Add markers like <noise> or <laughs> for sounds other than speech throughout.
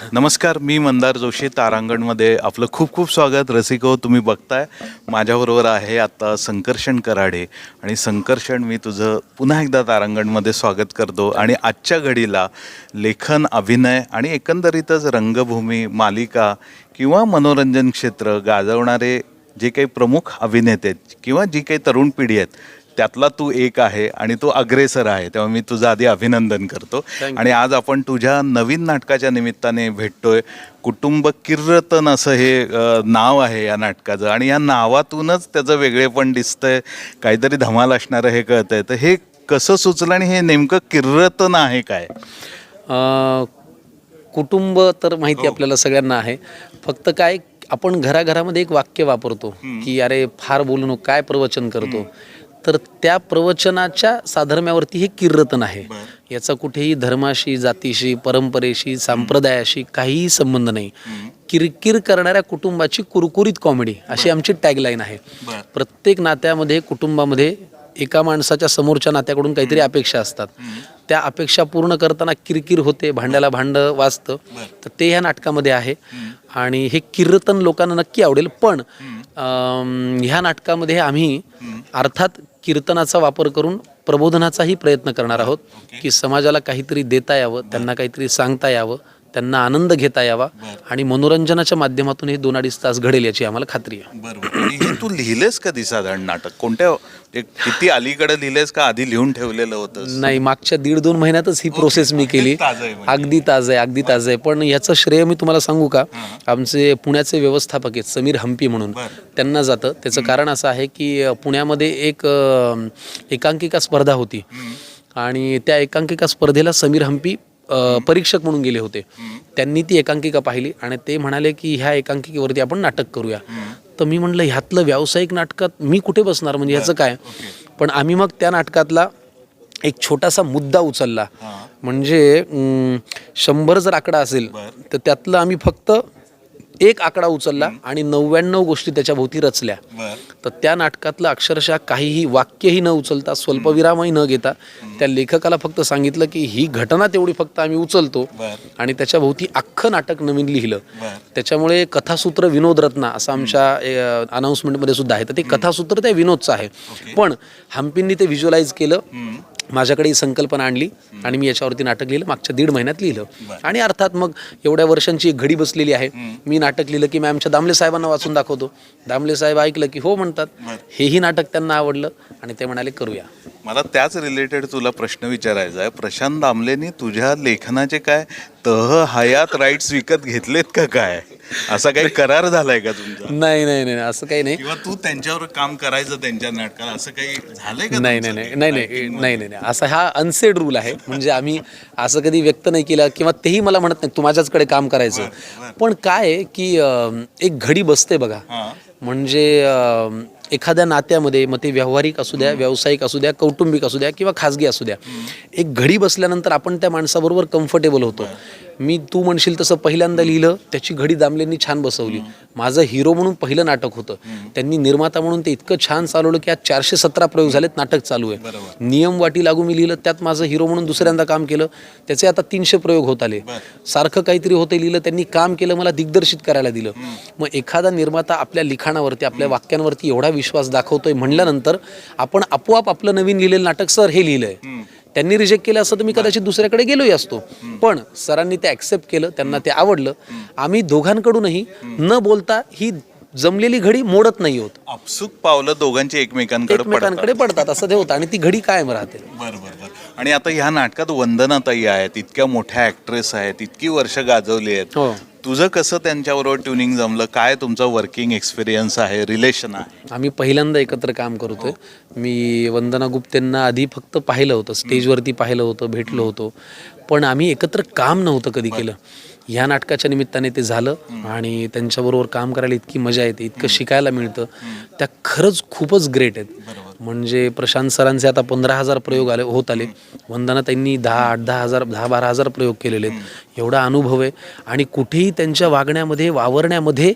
नमस्कार मी मंदार जोशी तारांगणमध्ये आपलं खूप खूप स्वागत. रसिको हो, तुम्ही बघताय. माझ्याबरोबर आहे आता संकर्षण कराडे. आणि संकर्षण मी तुझं पुन्हा एकदा तारांगणमध्ये स्वागत करतो. आणि आजच्या घडीला लेखन अभिनय आणि एकंदरीतच रंगभूमी मालिका किंवा मनोरंजन क्षेत्र गाजवणारे जे काही प्रमुख अभिनेते आहेत किंवा जी काही तरुण पिढी आहेत त्यातला तू एक आहे आणि तो अग्रेसर आहे. तेव्हा मी तुझं आधी अभिनंदन करतो. आणि आज आपण तुझ्या नवीन नाटकाच्या निमित्ताने भेटतोय. कुटुंब किर्रतन असं हे नाव आहे या नाटकाचं. आणि या नावातूनच त्याचं वेगळेपण दिसतंय. काहीतरी धमाल असणारं हे कळतंय. तर हे कसं सुचलं आणि हे नेमकं किर्रतन आहे काय? कुटुंब तर माहिती आपल्याला सगळ्यांना आहे. फक्त काय आपण घराघरामध्ये एक वाक्य वापरतो की अरे फार बोलू नको काय प्रवचन करतो? तर त्या प्रवचनाच्या साधर्म्यावरती हे किर्रतन आहे. याचा कुठेही धर्माशी जातीशी परंपरेशी संप्रदायाशी काहीही संबंध नाही. किरकिर करणाऱ्या कुटुंबाची कुरकुरीत कॉमेडी अशी आमची टॅगलाईन आहे. प्रत्येक नात्यामध्ये कुटुंबामध्ये एका माणसाच्या समोरच्या नात्याकडून काहीतरी अपेक्षा असतात. त्या अपेक्षा पूर्ण करताना किरकिर होते भांड्याला भांडं वाजतं. तर ते ह्या नाटकामध्ये आहे. आणि हे कीर्तन लोकांना नक्की आवडेल. पण अम, ह्या नाटकामध्ये आम्ही अर्थात कीर्तनाचा वापर करून प्रबोधनाचाही प्रयत्न करणार आहोत की समाजाला काहीतरी देता यावं त्यांना काहीतरी सांगता यावं त्यांना आनंद घेता यावा आणि मनोरंजनाच्या माध्यमातून हे दोन अडीच तास घडेल याची आम्हाला खात्री आहे. बरोबर. आणि हे तू लिहिलेस कधी साधारण नाटक? कोणत्या किती अलीकडे लिहिलेस का आधी लिहून ठेवलेलं होतं नाही मागच्या दीड दोन महिन्यातच ही प्रोसेस मी केली. म्हणजे. अगदी ताजं आहे अगदी ताजं आहे. पण याचं श्रेय मी तुम्हाला सांगू का? आमचे पुण्याचे व्यवस्थापक आहेत समीर हम्पी म्हणून. त्यांना जातं. त्याचं कारण असं आहे की पुण्यामध्ये एक एकांकिका स्पर्धा होती. आणि त्या एकांकिका स्पर्धेला समीर हम्पी परीक्षक म्हणून गेले होते. त्यांनी ती एकांकिका पाहिली आणि ते म्हणाले की ह्या एकांकिकेवरती आपण नाटक करूया. तर मी म्हटलं ह्यातलं व्यावसायिक नाटकात मी कुठे बसणार? म्हणजे ह्याचं काय? पण आम्ही मग त्या नाटकातला एक छोटासा मुद्दा उचलला. म्हणजे शंभर जर आकडा असेल तर त्यातलं आम्ही फक्त एक आकडा उचलला आणि नव्याण्णव गोष्टी त्याच्या भोवती रचल्या. तर त्या नाटकातलं अक्षरशः काहीही वाक्यही न उचलता स्वल्पविरामही न घेता त्या लेखकाला फक्त सांगितलं की ही घटना तेवढी फक्त आम्ही उचलतो आणि त्याच्या भोवती अख्खं नाटक नवीन लिहिलं. त्याच्यामुळे कथासूत्र विनोद रत्ना असं आमच्या अनाऊन्समेंटमध्ये सुद्धा आहे. तर ते कथासूत्र त्या विनोदचं आहे. पण हम्पींनी ते व्हिज्युअलाइज केलं. माझ्याकडे ही संकल्पना आणली आणि मी याच्यावरती नाटक लिहिलं. मागच्या दीड महिन्यात लिहिलं. आणि अर्थात मग एवढ्या वर्षांची एक घडी बसलेली आहे. मी नाटक लिहिलं की मी आमच्या दामले साहेबांना वाचून दाखवतो. दामले साहेब ऐकलं की हो म्हणतात. हेही नाटक त्यांना आवडलं आणि ते म्हणाले करूया. मला त्याच रिलेटेड तुला प्रश्न विचारायचा आहे. प्रशांत दामलेनी तुझ्या लेखनाचे काय तह हयात राईट्स विकत घेतलेत का काय? असा काही करार झालाय का तुमचा? नाही नाही नाही असं काही नाही. किंवा तू त्यांच्यावर काम करायचं त्यांच्या नाटकात असं काही झालंय का नाही नाही नाही नाही नाही नाही नाही नाही. असा हा अनसेड रूल आहे. म्हणजे आम्ही असं कधी व्यक्त नाही केलं किंवा तेही मला म्हणत नाही तू माझ्याचकडे काम करायचं. पण काय आहे की अं, एक घडी बसते बघा. म्हणजे अं, एखाद्या नात्यामध्ये मग ते व्यावहारिक असू द्या व्यावसायिक असू द्या कौटुंबिक असू द्या किंवा खाजगी असू द्या एक घडी बसल्यानंतर आपण त्या माणसाबरोबर कम्फर्टेबल होतो. मी तू म्हणशील तसं पहिल्यांदा लिहिलं त्याची घडी दामलेंनी छान बसवली. माझं हिरो म्हणून पहिलं नाटक होतं. त्यांनी निर्माता म्हणून ते इतकं छान चालवलं की आज चारशे सतरा प्रयोग झालेत नाटक चालू आहे. नियम वाटी लागू मी लिहिलं त्यात माझं हिरो म्हणून दुसऱ्यांदा काम केलं. त्याचे आता तीनशे प्रयोग होत आले. सारखं काहीतरी होतं लिहिलं त्यांनी काम केलं मला दिग्दर्शित करायला दिलं. मग एखादा निर्माता आपल्या लिखाणावरती आपल्या वाक्यांवरती एवढा विश्वास दाखवतोय म्हणल्यानंतर आपण आपोआप आपलं नवीन लिहिलेलं नाटक सर हे लिहिलंय. त्यांनी रिजेक्ट केलं असतं तर मी कदाचित दुसऱ्याकडे गेलोही असतो. पण सरांनी ते ॲक्सेप्ट केलं त्यांना ते आवडलं. आम्ही दोघांकडूनही न बोलता ही जमलेली घडी मोडत नाही होत. अपसुक पावलं दोघांची एकमेकांकडे पडतात. एकमेकांकडे पडतात असं ते होतं. आणि ती घडी कायम राहते. बरं बरं बरं आणि आता ह्या नाटकात वंदनाताई आहेत इतक्या मोठ्या ऍक्ट्रेस आहेत इतकी वर्ष गाजवली आहेत. हो. तुझं कसं त्यांच्याबरोबर ट्युनिंग जमलं? काय तुमचं वर्किंग एक्सपिरियन्स आहे? रिलेशन आहे? आम्ही पहिल्यांदा एकत्र काम करतोय. मी वंदना गुप्तेंना आधी फक्त पाहिलं होतं. स्टेजवरती पाहिलं होतं भेटलो होतो. पण आम्ही एकत्र काम नव्हतं कधी केलं. ह्या नाटकाच्या निमित्ताने ते झालं आणि त्यांच्याबरोबर काम करायला इतकी मजा येते इतकं शिकायला मिळतं. त्या खरंच खूपच ग्रेट आहेत. म्हणजे प्रशांत सरांचे आता पंधरा हजार प्रयोग आले होत आले. वंदना त्यांनी दहा आठ दहा हजार दहा बारा हजार प्रयोग केलेले आहेत. एवढा अनुभव आहे. आणि कुठेही त्यांच्या वागण्यामध्ये वावरण्यामध्ये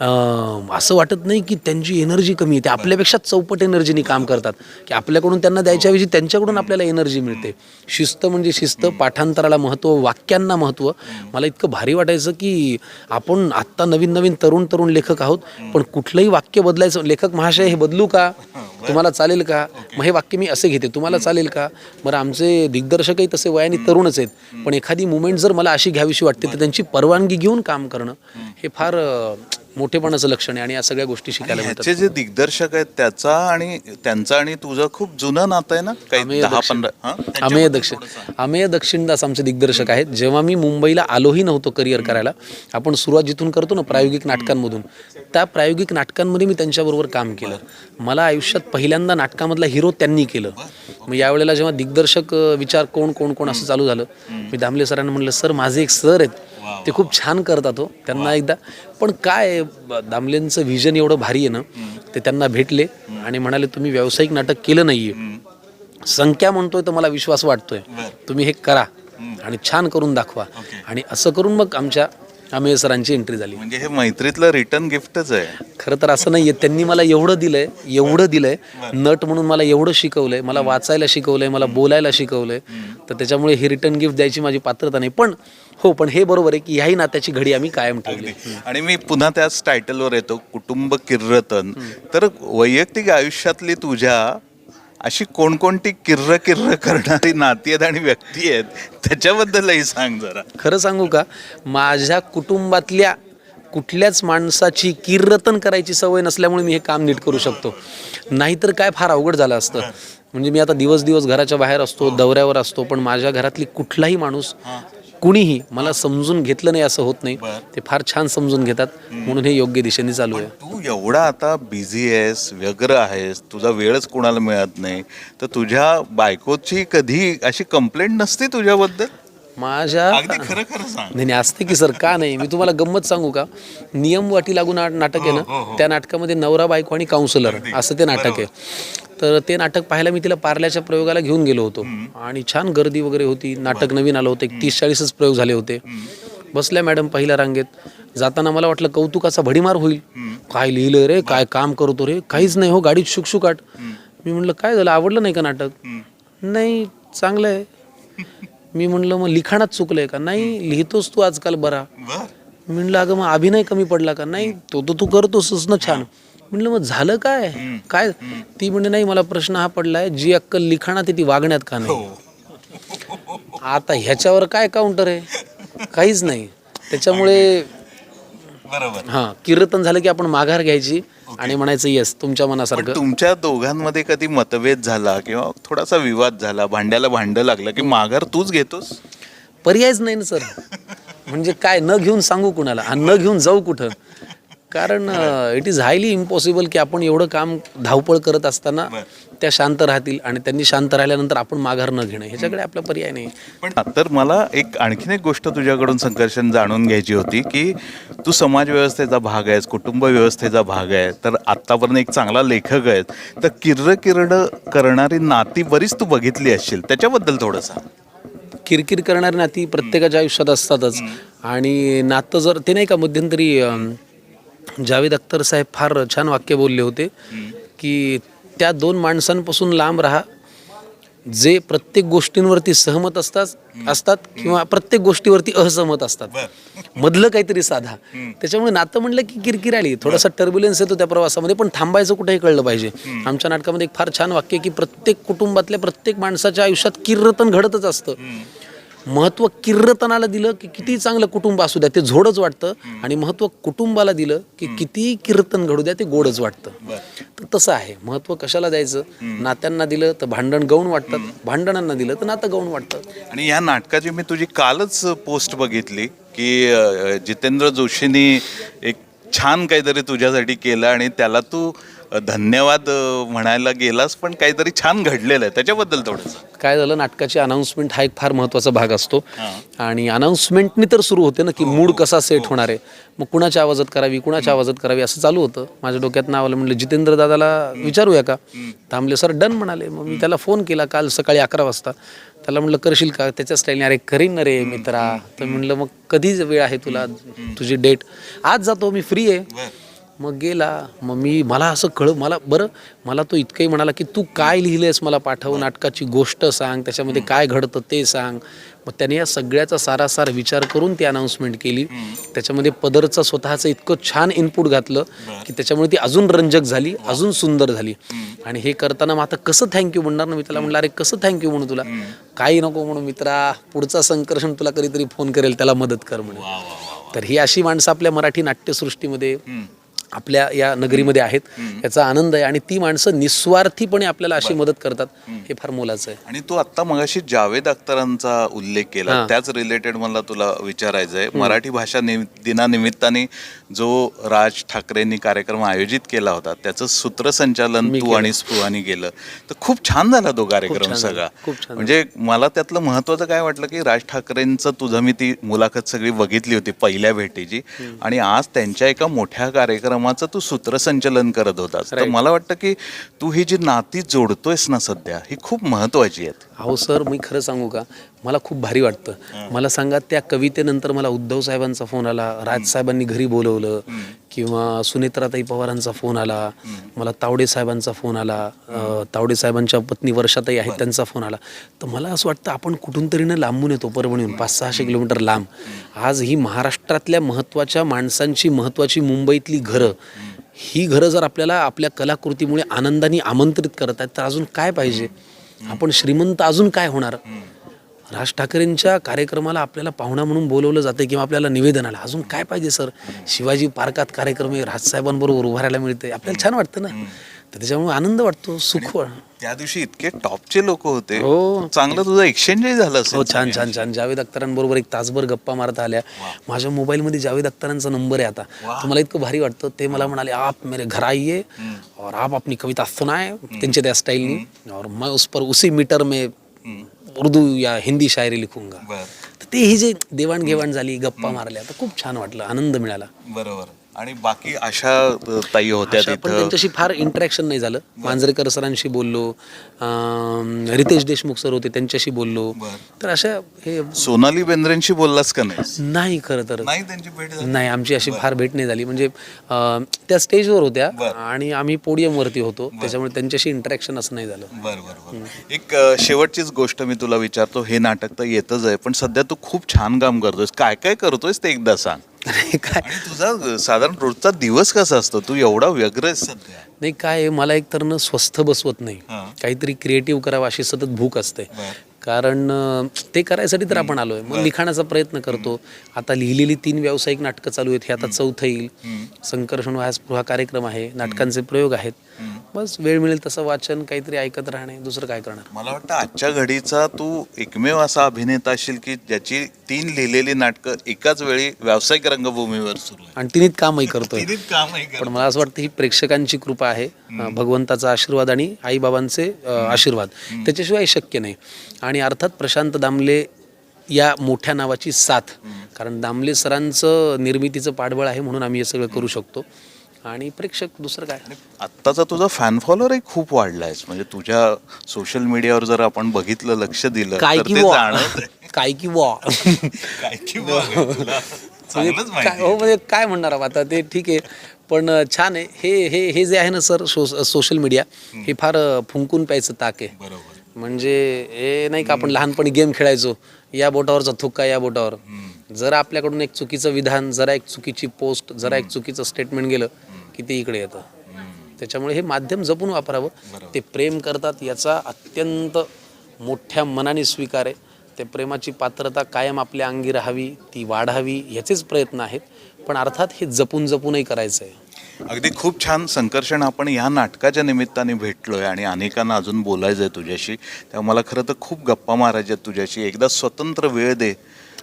असं वाटत नाही की त्यांची एनर्जी कमी आहे. ते आपल्यापेक्षा चौपट एनर्जीने काम करतात. की आपल्याकडून त्यांना द्यायच्याऐवजी त्यांच्याकडून आपल्याला एनर्जी मिळते. शिस्त म्हणजे शिस्त पाठांतराला महत्त्व वाक्यांना महत्त्व मला इतकं भारी वाटायचं की आपण आत्ता नवीन नवीन तरुण तरुण लेखक आहोत पण कुठलंही वाक्य बदलायचं लेखक महाशय हे बदलू का? तुम्हाला चालेल का? मग हे वाक्य मी असे घेते तुम्हाला चालेल का? बरं आमचे दिग्दर्शकही तसे वयाने तरुणच आहेत पण एखादी मुवमेंट जर मला अशी घ्यावीशी वाटते तर त्यांची परवानगी घेऊन काम करणं हे फार मोठेपणाचं लक्षण आहे आणि या सगळ्या गोष्टी शिकायला मिळतात. ह्याचे जे दिग्दर्शक आहेत त्याचा आणि त्यांचा आणि तुझं खूप जुनं नातं आहे ना? काही अमेय दहा दक्षिण पंधरा हा? अमेय दक्षिण अमेय दक्षिणदास आमचे दिग्दर्शक आहेत. जेव्हा मी मुंबईला आलोही नव्हतो करिअर करायला आपण सुरुवात जिथून करतो ना प्रायोगिक नाटकांमधून त्या प्रायोगिक नाटकांमध्ये मी त्यांच्याबरोबर काम केलं. मला आयुष्यात पहिल्यांदा नाटकामधला हिरो त्यांनी केलं. मग यावेळेला जेव्हा दिग्दर्शक अं, विचार कोण कोण कोण असं चालू झालं मी दामले सरांना म्हटलं सर माझे एक सर आहेत. ते खूप छान करतात हो त्यांना एकदा. पण काय दामलेंचं व्हिजन एवढं भारी आहे ना ते त्यांना भेटले आणि म्हणाले तुम्ही व्यावसायिक नाटक केलं नाहीये. संख्या म्हणतोय तर मला विश्वास वाटतोय. तुम्ही हे करा आणि छान करून दाखवा. आणि असं करून मग आमच्या आमेय सरांची एंट्री झाली. म्हणजे हे मैत्रीतलं रिटर्न गिफ्टच आहे. खरं तर असं नाहीये त्यांनी मला एवढं दिलंय एवढं दिलंय. नट म्हणून मला एवढं शिकवलंय मला वाचायला शिकवलंय मला बोलायला शिकवलंय. तर त्याच्यामुळे ही रिटर्न गिफ्ट द्यायची माझी पात्रता नाही. पण हो पण हे बरोबर आहे की ह्याही नात्याची घडी आम्ही कायम ठेवली. आणि मी पुन्हा त्याच टायटलवर येतो कुटुंब किर्रतन. तर वैयक्तिक आयुष्यातली तुझ्या अशी कोणकोणती किर्र किर्र करणारी नाती आहेत आणि व्यक्ती आहेत त्याच्याबद्दलही सांग जरा. खरं सांगू का? माझ्या कुटुंबातल्या कुठल्याच माणसाची किर्रतन करायची सवय नसल्यामुळे मी हे काम नीट करू शकतो. नाहीतर काय फार अवघड झालं असतं. म्हणजे मी आता दिवस दिवस घराच्या बाहेर असतो दौऱ्यावर असतो पण माझ्या घरातली कुठलाही माणूस कुणीही मला समजून घेतलं नाही असं होत नाही. ते फार छान समजून घेतात. म्हणून हे योग्य दिशेने चालू आहे. तू एवढा आता बिझी आहेस व्यग्र आहेस तुझा वेळच कोणाला मिळत नाही. तर तुझ्या बायकोची कधी अशी कंप्लेंट नसते तुझ्याबद्दल? माझ्या अगदी खरं खरं सांग. नाही नाही असते की सर का नाही? मी तुम्हाला गंमत सांगू का? नियम वाटी लागून ना- नाटक आहे ना त्या नाटकामध्ये नवरा बायको आणि काउन्सिलर असं ते नाटक आहे. तर ते नाटक पाहायला मी तिला पार्ल्याच्या प्रयोगाला घेऊन गेलो होतो. आणि छान गर्दी वगैरे होती. नाटक नवीन आलं होतं. एक तीस चाळीसच प्रयोग झाले होते. बसल्या मॅडम पहिल्या रांगेत. जाताना मला वाटलं कौतुकाचा भडीमार होईल. काय लिहिलं रे? काय काम करतो रे? काहीच नाही हो गाडीत शुकशुकाट. मी म्हटलं काय झालं? आवडलं नाही का नाटक? नाही चांगलं आहे. मी म्हणलं मग लिखाणात चुकलंय का? नाही लिहितोस तू आजकाल बरा. मी म्हणलं अगं मग अभिनय कमी पडला का? नाही तो तर तू करतोस ना छान. म्हणलं मग झालं काय? काय? ती म्हणजे नाही मला प्रश्न हा पडलाय जी अक्कल लिखाणात ती वागण्यात का नाही? आता ह्याच्यावर काय काउंटर आहे? काहीच नाही. त्याच्यामुळे बरोबर. हा कीर्तन झालं की आपण माघार घ्यायची आणि म्हणायचं येस तुमच्या मनासारखं. तुमच्या दोघांमध्ये कधी मतभेद झाला किंवा थोडासा विवाद झाला भांड्याला भांड लागलं की माघार तूच घेतोस? पर्यायच नाही ना सर. <laughs> म्हणजे काय न घेऊन सांगू कुणाला आणि न घेऊन जाऊ कुठं? कारण इट इज हायली इम्पॉसिबल की आपण एवढं काम धावपळ करत असताना त्या शांत राहतील आणि त्यांनी शांत राहिल्यानंतर आपण माघार न घेणं ह्याच्याकडे आपला पर्याय नाही. पण तर मला एक आणखीन एक गोष्ट तुझ्याकडून संकर्षण जाणून घ्यायची होती की तू समाज व्यवस्थेचा भाग आहेस कुटुंब व्यवस्थेचा भाग आहे तर आत्तापर्यंत एक चांगला लेखक आहेस तर किर्र किरड करणारी नाती बरीच तू बघितली असशील. त्याच्याबद्दल थोडं सांग. किरकिर करणारी नाती प्रत्येकाच्या आयुष्यात असतातच. आणि नातं जर ते नाही का मध्यंतरी जावेद अख्तर साहेब फार छान वाक्य बोलले होते की त्या दोन माणसांपासून लांब राहा. जे प्रत्येक गोष्टींवरती सहमत असतात असतात किंवा प्रत्येक गोष्टीवरती असहमत असतात. मधलं काहीतरी साधा. त्याच्यामुळे नातं म्हणलं की किरकिर आली. थोडासा टर्ब्युलन्स येतो त्या प्रवासामध्ये पण थांबायचं कुठेही कळलं पाहिजे. आमच्या नाटकामध्ये एक फार छान वाक्य की प्रत्येक कुटुंबातल्या प्रत्येक माणसाच्या आयुष्यात किर्रतन घडतच असतं. महत्त्व किर्रतनाला दिलं की किती चांगलं कुटुंब असू द्या ते झोडच वाटतं. आणि महत्त्व कुटुंबाला दिलं की किती कीर्तन घडू द्या ते गोडच वाटतं. तर तसं आहे. महत्त्व कशाला द्यायचं? नात्यांना दिलं तर भांडण गौण वाटतात भांडणांना दिलं तर नातं गौण वाटतं. आणि या नाटकाची मी तुझी कालच पोस्ट बघितली की जितेंद्र जोशींनी एक छान काहीतरी तुझ्यासाठी केलं आणि त्याला तू धन्यवाद म्हणायला गेलास पण काहीतरी छान घडलेलं आहे. त्याच्याबद्दल थोडंसं. काय झालं नाटकाची अनाऊन्समेंट हा एक फार महत्त्वाचा भाग असतो. आणि अनाऊन्समेंटनी तर सुरू होते ना की मूड कसा सेट होणार आहे. मग कुणाच्या आवाजात करावी कुणाच्या आवाजात करावी असं चालू होतं. माझ्या डोक्यात नाव आलं म्हणलं जितेंद्र दादाला विचारूया का? थांबले सर डन म्हणाले. मग मी त्याला फोन केला काल सकाळी अकरा वाजता. त्याला म्हणलं करशील का? त्याच्या स्टाईलने अरे करीन ना रे मित्रा. तर म्हणलं मग कधी वेळ आहे तुला तुझी डेट आज जातो मी फ्री आहे. मग गेला. मग मी मला असं कळ मला बरं मला तो इतकंही म्हणाला की तू काय लिहिलंयस मला पाठव नाटकाची गोष्ट सांग त्याच्यामध्ये काय घडतं ते सांग. मग त्याने या सगळ्याचा सारासार विचार करून ती अनाऊन्समेंट केली. त्याच्यामध्ये पदरचं स्वतःचं इतकं छान इनपुट घातलं की त्याच्यामुळे ती अजून रंजक झाली अजून सुंदर झाली. आणि हे करताना मग आता कसं थँक्यू म्हणणार ना मी त्याला? म्हणलं अरे कसं थँक्यू म्हणू तुला? काही नको म्हणू मित्रा पुढचा संकर्षण तुला कधीतरी फोन करेल त्याला मदत कर म्हणे तर ही अशी माणसं आपल्या मराठी नाट्यसृष्टीमध्ये आपल्या या नगरीमध्ये आहेत. याचा आनंद आहे आणि ती माणसं निस्वार्थीपणे आपल्याला अशी मदत करतात. हे फार मोलाचं आहे. आणि तू आता मगाशी जावेद अख्तरांचा उल्लेख केला. त्याच रिलेटेड मला तुला विचारायचं आहे मराठी भाषा दिनानिमित्ताने जो राज ठाकरेंनी कार्यक्रम आयोजित केला होता त्याचं सूत्रसंचालन तू. आणि स्पृहानी केलं. तर खूप छान झाला तो कार्यक्रम सगळा. म्हणजे मला त्यातलं महत्वाचं काय वाटलं की राज ठाकरेंचं तुझं मी ती मुलाखत सगळी बघितली होती पहिल्या भेटीची. आणि आज त्यांच्या एका मोठ्या कार्यक्रमाचं तू सूत्रसंचलन करत होतास. तर. मला वाटतं की तू ही जी नाती जोडतोयस ना सध्या ही खूप महत्वाची आहेत. अहो सर मी खरं सांगू का? मला खूप भारी वाटतं. मला सांगा त्या कवितेनंतर मला उद्धव साहेबांचा फोन आला राजसाहेबांनी घरी बोलवलं किंवा सुनेत्राताई पवारांचा फोन आला मला तावडे साहेबांचा फोन आला तावडे साहेबांच्या पत्नी वर्षाताई आहेत त्यांचा फोन आला. तर मला असं वाटतं आपण कुठून तरी ना लांबून येतो परभणीहून पाच सहाशे किलोमीटर लांब. आज ही महाराष्ट्रातल्या महत्त्वाच्या माणसांची महत्त्वाची मुंबईतली घरं ही घरं जर आपल्याला आपल्या कलाकृतीमुळे आनंदाने आमंत्रित करत आहेत तर अजून काय पाहिजे? आपण श्रीमंत अजून काय होणार? राज ठाकरेंच्या कार्यक्रमाला आपल्याला पाहुणा म्हणून बोलवलं जातं किंवा आपल्याला निवेदन आलं अजून काय पाहिजे सर? शिवाजी पार्कात कार्यक्रम राजसाहेबांबरोबर उभं राहायला मिळते आपल्याला छान वाटतं ना? तर त्याच्यामुळे आनंद वाटतो सुख त्या दिवशी इतके टॉपचे लोक होते. हो. चांगलं तुझं एक्सचेंजही झालं हो छान छान छान. जावेद अख्तरांबरोबर एक तासभर गप्पा मारता आल्या. माझ्या मोबाईलमध्ये जावेद अख्तरांचा नंबर आहे आता. तर मला इतकं भारी वाटतं. ते मला म्हणाले आप मेरे घर आइए. और आप अपनी कविता सुनाए त्यांच्या त्या स्टाईलनी और मैं उस पर उसी मीटर में उर्दू या हिंदी शायरी लिखूंगा. तर ते ही जे देवाणघेवाण झाली गप्पा मारल्या तर खूप छान वाटलं आनंद मिळाला. बरोबर. आणि बाकी अशा ताई होत्या पण तिथं. त्यांच्याशी फार इंटरॅक्शन नाही झालं. मांजरेकर सरांशी बोललो अं, रितेश देशमुख सर होते त्यांच्याशी बोललो. तर अशा हे सोनाली बेंद्रेंशी बोललास का नाही नाही खरं तर. नाही त्यांची भेट झाली? नाही आमची अशी फार भेट नाही झाली. म्हणजे अं, त्या स्टेजवर होत्या. आणि आम्ही पोडियमवरती होतो. त्याच्यामुळे त्यांच्याशी इंटरॅक्शन असं नाही झालं. बर बर बर. एक अ, शेवटचीच गोष्ट मी तुला विचारतो. हे नाटक तर येतच आहे पण सध्या तू खूप छान काम करतोयस. काय काय करतोयस ते एकदा सांग. काय? आणि तुझा साधारण रोजचा दिवस कसा असतो? तू एवढा व्यग्र आहेस सध्या. नाही काय आहे, मला एकतर न स्वस्थ बसवत नाही. हां. काहीतरी क्रिएटिव्ह करावं अशी सतत भूक असते. बरं. कारण अं, ते करायसाठी तर आपण आलोय. मग लिखाणाचा प्रयत्न करतो. आता लिहिलेली तीन व्यावसायिक नाटकं चालू आहेत हे आता चौथं येईल. संकर्षण हा कार्यक्रम आहे. नाटकांचे प्रयोग आहेत. बस वेळ मिळेल तसं वाचन काहीतरी ऐकत राहणे. दुसरं काय करणार? मला वाटतं आजच्या घडीचा तू एकमेव असा अभिनेता असशील की ज्याची तीन लिहिलेली नाटकं एकाच वेळी व्यावसायिक रंगभूमीवर सुरू आहे आणि तिन्हीत कामही करतोय. तिन्हीत कामही कर. पण मला असं वाटतं ही प्रेक्षकांची कृपा आहे अं, भगवंताचा आशीर्वाद आणि आईबाबांचे अं, आशीर्वाद. त्याच्याशिवाय शक्य नाही. आणि अर्थात प्रशांत दामले या मोठ्या नावाची साथ. कारण दामले सरांचं निर्मितीचं पाठबळ आहे म्हणून आम्ही हे सगळं करू शकतो. आणि प्रेक्षक दुसरं काय? आत्ताचा तुझा फॅन फॉलोअरही खूप वाढलाय म्हणजे तुझ्या सोशल मीडियावर जर आपण बघितलं लक्ष दिलं <laughs> काय की वा. काय की वा. काय की वा, तुला चांगलंच म्हणजे काय हो म्हणजे काय म्हणणार आता? ते ठीक आहे. पण छान आहे. हे हे हे जे आहे ना सर सोशल मीडिया हे फार फुंकून प्यायचं ताक आहे. बरोबर. म्हणजे हे नाही का आपण लहानपणी गेम खेळायचो. या बोटावरचा थुक्का या बोटावर. जर आपल्याकडून एक चुकीचं विधान जरा एक चुकीची पोस्ट जरा एक चुकीचं स्टेटमेंट गेलं की ते इकडे येतं. त्याच्यामुळे हे माध्यम जपून वापरावं. ते प्रेम करतात याचा अत्यंत मोठ्या मनाने स्वीकार आहे. ते प्रेमाची पात्रता कायम आपल्या अंगी राहावी ती वाढावी याचेच प्रयत्न आहेत. पण अर्थात हे जपून जपूनही करायचं आहे. अगदी खूप छान संकर्षण आपण या नाटकाच्या निमित्ताने भेटलोय आणि अनेकांना अजून बोलायचं आहे तुझ्याशी. तेव्हा मला खरं तर खूप गप्पा मारायच्या आहेत तुझ्याशी. एकदा स्वतंत्र वेळ दे.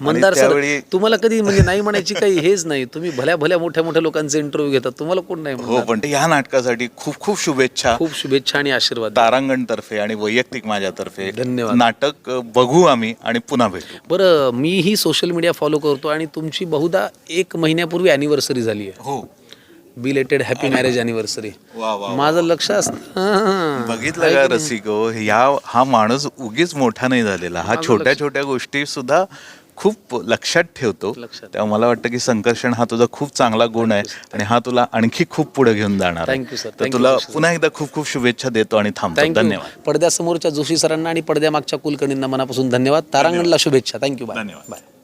मंदार सर त्यावेळी तुम्हाला कधी म्हणजे नाही म्हणायची काही हेच नाही. तुम्ही भल्या भल्या मोठ्या मोठ्या लोकांचे इंटरव्ह्यू घेतात तुम्हाला कोण नाही हो पण या नाटकासाठी खूप खूप शुभेच्छा. खूप शुभेच्छा आणि आशीर्वाद. तारांगण तर्फे आणि वैयक्तिक माझ्यातर्फे धन्यवाद. नाटक बघू आम्ही आणि पुन्हा भेटू. बरं मीही सोशल मीडिया फॉलो करतो आणि तुमची बहुधा एक महिन्यापूर्वी अॅनिव्हर्सरी झाली आहे. हो. बिलेटेड हॅपी मॅरेज अॅनिव्हर्सरी माझं लक्ष असतं. बघितलं का रसिको या हा माणूस उगीच मोठा नाही झालेला. हा छोट्या छोट्या गोष्टी सुद्धा खूप लक्षात ठेवतो. लक्षात. तेव्हा मला वाटतं की संकर्षण हा तुझा खूप चांगला गुण आहे आणि हा तुला आणखी खूप पुढे घेऊन जाणार. तर तुला. पुन्हा एकदा खूप खूप शुभेच्छा देतो आणि थांबतो. धन्यवाद. पडद्यासमोरच्या जोशी सरांना आणि पडद्यामागच्या कुलकर्णींना मनापासून धन्यवाद. तारांगणला शुभेच्छा. थँक्यू बाय धन्यवाद.